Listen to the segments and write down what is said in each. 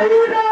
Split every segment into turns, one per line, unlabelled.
ayuda.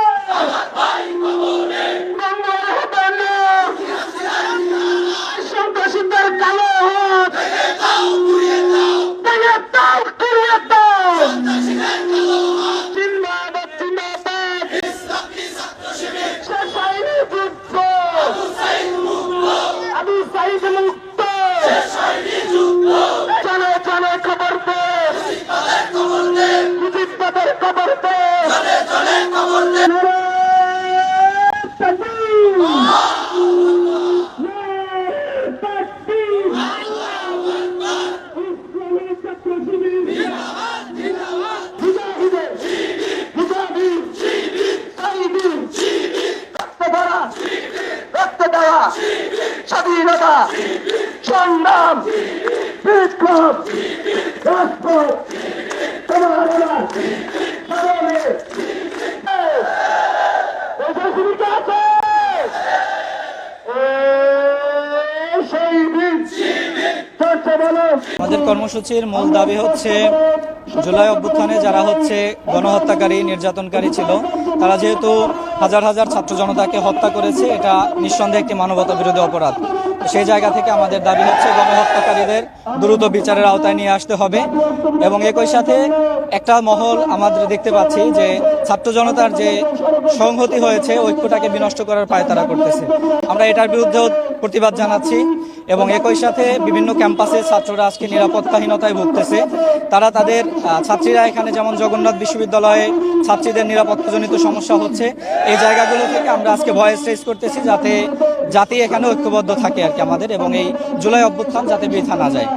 স্বাধীনতা সংগ্রাম বিপ্লব রাজপথ
আমাদের কর্মসূচির মূল দাবি হচ্ছে, জুলাই অভ্যুত্থানে যারা হচ্ছে গণহত্যাকারী, নির্যাতনকারী ছিল, তারা যেহেতু হাজার হাজার ছাত্র জনতাকে হত্যা করেছে, এটা নিঃসন্দেহে একটি মানবতা বিরোধী অপরাধ। সেই জায়গা থেকে আমাদের দাবি হচ্ছে গণহত্যাকারীদের দ্রুত বিচারের আওতায় নিয়ে আসতে হবে। এবং একই সাথে একটা মহল আমাদের দেখতে পাচ্ছি যে ছাত্র জনতার যে সংহতি হয়েছে, ঐক্যটাকে বিনষ্ট করার পায় তারা করতেছে। আমরা এটার বিরুদ্ধেও প্রতিবাদ জানাচ্ছি। এবং একই সাথে বিভিন্ন ক্যাম্পাসে ছাত্ররা আজকে নিরাপত্তাহীনতায় ভুগতেছে। তারা তাদের ছাত্রীরা এখানে যেমন জগন্নাথ বিশ্ববিদ্যালয়ে ছাত্রীদের নিরাপত্তাজনিত সমস্যা হচ্ছে, এই জায়গাগুলো থেকে আমরা আজকে ভয়েস রেজ করতেছি যাতে জাতি এখানে ঐক্যবদ্ধ থাকে আর কি আমাদের এবং এই জুলাই অভ্যুত্থান যাতে বৃথা না যায়।